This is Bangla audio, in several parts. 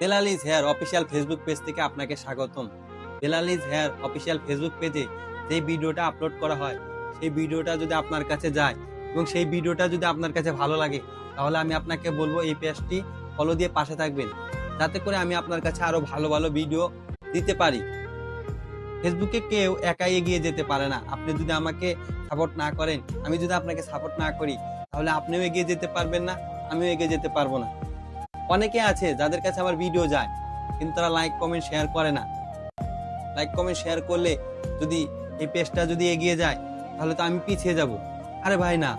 বেলালিজ হেয়ার অফিসিয়াল ফেসবুক পেজ থেকে আপনাকে স্বাগতম। বেলালিজ হেয়ার অফিসিয়াল ফেসবুক পেজে যে ভিডিওটা আপলোড করা হয়, সেই ভিডিওটা যদি আপনার কাছে যায় এবং সেই ভিডিওটা যদি আপনার কাছে ভালো লাগে, তাহলে আমি আপনাকে বলব এই পেজটি ফলো দিয়ে পাশে থাকবেন। যাতে করে আমি আপনার কাছে আরও ভালো ভালো ভিডিও দিতে পারি। ফেসবুকে কেউ একাই এগিয়ে যেতে পারে না। আপনি যদি আমাকে সাপোর্ট না করেন, আমি যদি আপনাকে সাপোর্ট না করি, তাহলে আপনিও এগিয়ে যেতে পারবেন না, আমিও এগিয়ে যেতে পারব না। অনেকে আছে যাদের কাছে আমার ভিডিও যায়, কিন্তু তারা লাইক কমেন্ট শেয়ার করে না। লাইক কমেন্ট শেয়ার করলে যদি এই পেজটা যদি এগিয়ে যায়, তাহলে তো আমি পিছিয়ে যাব। আরে ভাই না,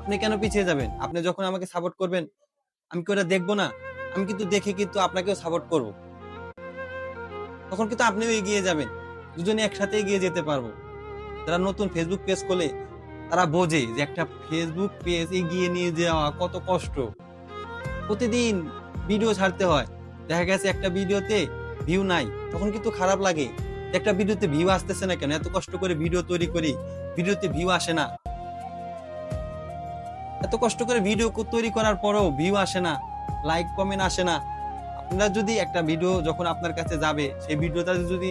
আপনি কেন পিছিয়ে যাবেন? আপনি যখন আমাকে সাপোর্ট করবেন, আমি কি ওটা দেখব না? আমি কিন্তু দেখে কিন্তু আপনাকেও সাপোর্ট করব। তখন কিন্তু আপনিও এগিয়ে যাবেন। দুজনে একসাথে এগিয়ে যেতে পারব। যারা নতুন ফেসবুক পেজ খোলে, তারা বোঝে যে একটা ফেসবুক পেজ এগিয়ে নিয়ে যাওয়া কত কষ্ট। প্রতিদিন ভিডিও ছাড়তে হয়। দেখা গেছে একটা ভিডিওতে ভিউ নাই, তখন কিন্তু খারাপ লাগে একটা ভিডিওতে ভিউ আসতেছে না কেন? এত কষ্ট করে ভিডিও তৈরি করি ভিডিওতে ভিউ আসে না। এত কষ্ট করে ভিডিও তৈরি করার পরেও ভিউ আসে না লাইক কমেন্ট আসে না। আপনারা যদি একটা ভিডিও যখন আপনার কাছে যাবে, সেই ভিডিওটা যদি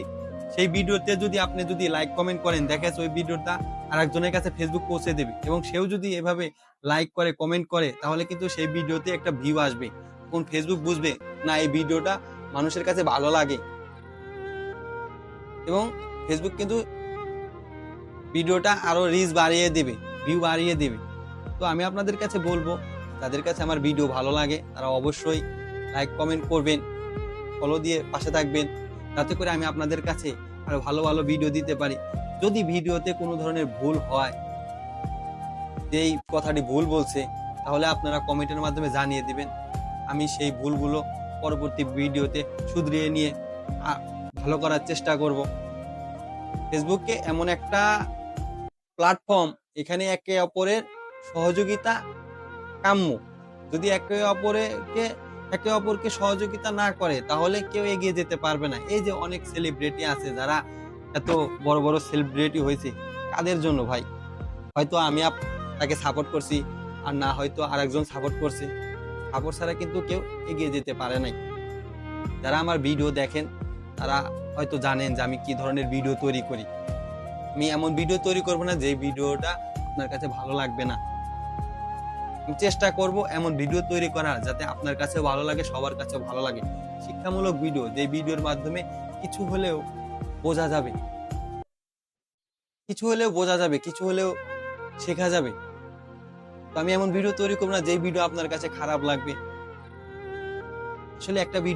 সেই ভিডিওতে যদি আপনি যদি লাইক কমেন্ট করেন, দেখা ওই ভিডিওটা আরেকজনের কাছে ফেসবুক পৌঁছে দেবে এবং সেও যদি এভাবে লাইক করে কমেন্ট করে, তাহলে কিন্তু সেই ভিডিওতে একটা ভিউ আসবে। কোন ফেসবুক বুঝবে, না, এই ভিডিওটা মানুষের কাছে ভালো লাগে। এবং ফেসবুক কিন্তু ভিডিওটা আরও রিচ বাড়িয়ে দেবে ভিউ বাড়িয়ে দেবে। তো আমি আপনাদের কাছে বলব তাদের কাছে আমার ভিডিও ভালো লাগে, তারা অবশ্যই লাইক কমেন্ট করবেন ফলো দিয়ে পাশে থাকবেন। যাতে করে আমি আপনাদের কাছে আরও ভালো ভালো ভিডিও দিতে পারি। যদি ভিডিওতে কোনো ধরনের ভুল হয়, যেই কথাটি ভুল বলছে, তাহলে আপনারা কমেন্টের মাধ্যমে জানিয়ে দিবেন। আমি সেই ভুলগুলো পরবর্তী ভিডিওতে শুধরিয়ে নিয়ে ভালো করার চেষ্টা করব। ফেসবুককে এমন একটা প্ল্যাটফর্ম এখানে একে অপরের সহযোগিতা কাম্য। যদি একে অপরকে একে অপরকে সহযোগিতা না করে, তাহলে কেউ এগিয়ে যেতে পারবে না। এই যে অনেক সেলিব্রিটি আছে যারা এত বড় বড় সেলিব্রিটি হয়েছে, কাদের জন্য ভাই? হয়তো আমি তাকে সাপোর্ট করছি, আর না হয়তো আরেকজন সাপোর্ট করছে। সাপোর্ট ছাড়া কিন্তু কেউ এগিয়ে যেতে পারে নাই। যারা আমার ভিডিও দেখেন, তারা হয়তো জানেন যে আমি কি ধরনের ভিডিও তৈরি করি। আমি এমন ভিডিও তৈরি করব না যে ভিডিওটা আপনার কাছে ভালো লাগবে না। চেষ্টা করব এমন ভিডিও তৈরি করার যাতে আপনার কাছে ভালো লাগে, সবার কাছে ভালো লাগে। শিক্ষামূলক ভিডিও যে ভিডিওর মাধ্যমে কিছু হলেও বোঝা যাবে। কিছু হলেও বোঝা যাবে, কিছু হলেও শেখা যাবে। তো আমি এমন ভিডিও তৈরি করব না যে ভিডিও আপনার কাছে খারাপ লাগবে। আসলে একটা ভিডিও